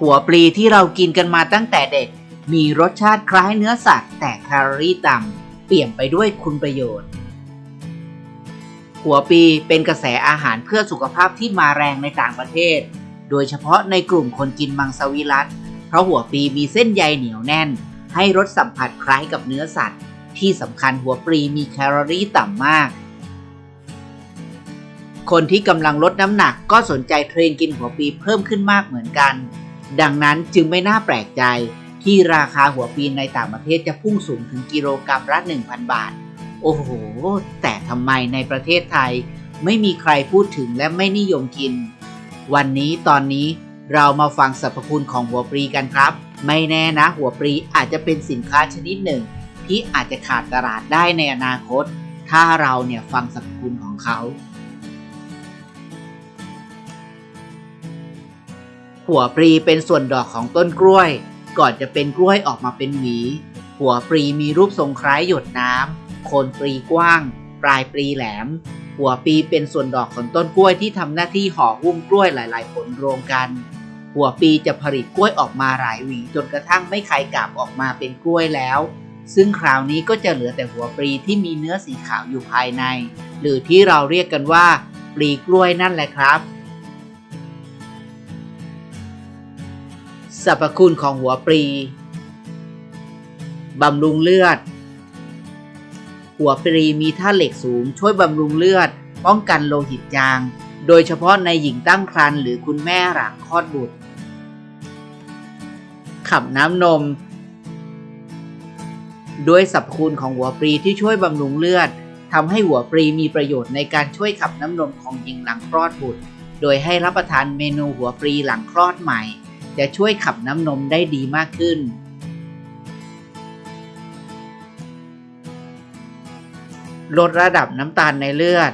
หัวปลีที่เรากินกันมาตั้งแต่เด็ก มีรสชาติคล้ายเนื้อสัตว์แต่แคลอรี่ต่ำเปี่ยมไปด้วยคุณประโยชน์ หัวปลีเป็นกระแสอาหารเพื่อสุขภาพที่มาแรงในต่างประเทศ โดยเฉพาะในกลุ่มคนกินมังสวิรัตเพราะหัวปลีมีเส้นใยเหนียวแน่น ให้รสสัมผัสคล้ายกับเนื้อสัตว์ ที่สำคัญหัวปลีมีแคลอรี่ต่ำมากคนที่กำลังลดน้ำหนักก็สนใจเทรนกินหัวปลีเพิ่มขึ้นมากเหมือนกัน ดังนั้นจึงไม่น่าแปลกใจที่ราคาหัวปลีในต่างประเทศจะพุ่งสูงถึงกิโลกรัมละ 1,000 บาท โอ้โห แต่ทำไมในประเทศไทย ไม่มีใครพูดถึงและไม่นิยมกิน วันนี้ตอนนี้เรามาฟังสรรพคุณของหัวปลีกันครับ ไม่แน่นะหัวปลีอาจจะเป็นสินค้าชนิดหนึ่ง ที่อาจจะขาดตลาดได้ในอนาคต ถ้าเราเนี่ยฟังสรรพคุณของเขา หัวปลีเป็นส่วนดอกของต้นกล้วย ก่อนจะเป็นกล้วยออกมาเป็นหวี หัวปลีมีรูปทรงคล้ายหยดน้ำโคนปลีกว้าง ปลายปลีแหลม หัวปลีเป็นส่วนดอกของต้นกล้วยที่ทำหน้าที่ห่อหุ้มกล้วยหลาย ๆ ผลรวมกัน หัวปลีจะผลิตกล้วยออกมาหลายหวี จนกระทั่งไม่ไข่กาบออกมาเป็นกล้วยแล้ว ซึ่งคราวนี้ก็จะเหลือแต่หัวปลีที่มีเนื้อสีขาวอยู่ภายใน หรือที่เราเรียกกันว่าปลีกล้วยนั่นแหละครับ สรรพคุณของหัวปลีบำรุงเลือด หัวปลีมีธาตุเหล็กสูง ช่วยบำรุงเลือด ป้องกันโลหิตจาง โดยเฉพาะในหญิงตั้งครรภ์หรือคุณแม่หลังคลอดบุตร ขับน้ำนม ด้วยสรรพคุณของหัวปลีที่ช่วยบำรุงเลือดทำให้หัวปลีมีประโยชน์ในการช่วยขับน้ำนมของหญิงหลังคลอดบุตร โดยให้รับประทานเมนูหัวปลีหลังคลอดใหม่ จะช่วยขับน้ำนมได้ดีมากขึ้น ลดระดับน้ำตาลในเลือด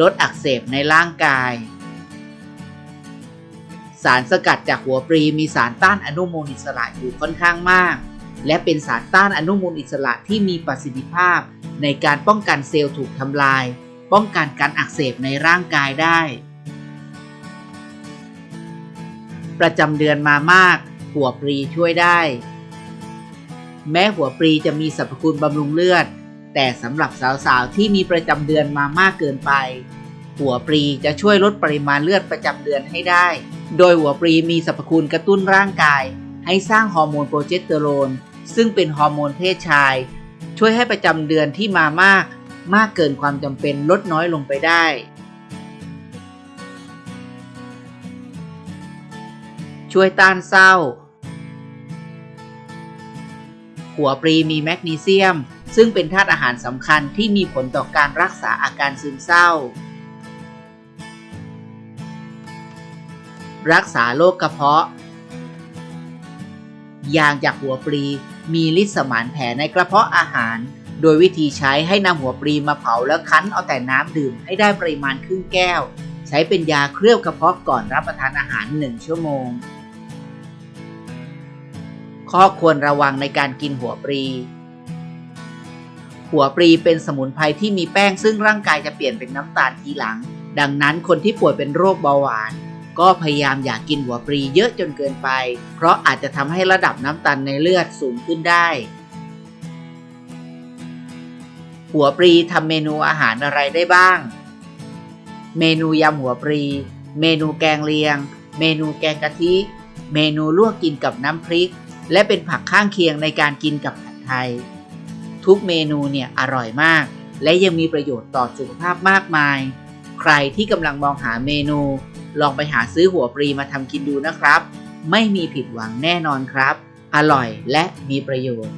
ลดอักเสบในร่างกาย สารสกัดจากหัวปลีมีสารต้านอนุมูลอิสระอยู่ค่อนข้างมาก และเป็นสารต้านอนุมูลอิสระที่มีประสิทธิภาพในการป้องกันเซลล์ถูกทำลาย ป้องกันการอักเสบในร่างกายได้ ประจำเดือนมามาก หัวปลีช่วยได้ แม้หัวปลีจะมีสรรพคุณบำรุงเลือด แต่สำหรับสาวๆที่มีประจำเดือนมามากเกินไป หัวปลีจะช่วยลดปริมาณเลือดประจำเดือนให้ได้ โดยหัวปลีมีสรรพคุณกระตุ้นร่างกาย ให้สร้างฮอร์โมนโปรเจสเตอโรนซึ่งเป็นฮอร์โมนเพศชาย ช่วยให้ประจำเดือนที่มามาก มากเกินความจำเป็นลดน้อยลงไปได้ ช่วยต้านเศร้า หัวปลีมีแมกนีเซียม ซึ่งเป็นธาตุอาหารสำคัญที่มีผลต่อการรักษาอาการซึมเศร้า รักษาโรคกระเพาะ ยางจากหัวปลีมีฤทธิ์สมานแผลในกระเพาะอาหาร โดยวิธีใช้ให้นำหัวปลีมาเผาแล้วคั้นเอาแต่น้ำดื่มให้ได้ปริมาณครึ่งแก้ว ใช้เป็นยาเคลือบกระเพาะก่อนรับประทานอาหาร 1 ชั่วโมง ข้อควรระวังในการกินหัวปลี หัวปลีเป็นสมุนไพรที่มีแป้งซึ่งร่างกายจะเปลี่ยนเป็นน้ำตาลทีหลัง ดังนั้นคนที่ป่วยเป็นโรคเบาหวาน ก็พยายามอย่ากกินหัวปลีเยอะจนเกินไป เพราะอาจจะทำให้ระดับน้ำตาลในเลือดสูงขึ้นได้ หัวปลีทำเมนูอาหารอะไรได้บ้าง เมนูยำหัวปลี เมนูแกงเลียง เมนูแกงกะทิ เมนูลวกกินกับน้ำพริก และเป็นผักข้างเคียงในการกินกับผัดไทย ทุกเมนูเนี่ยอร่อยมาก และยังมีประโยชน์ต่อสุขภาพมากมาย ใครที่กำลังมองหาเมนู ลองไปหาซื้อหัวปลีมาทำกินดูนะครับ ไม่มีผิดหวังแน่นอนครับ อร่อยและมีประโยชน์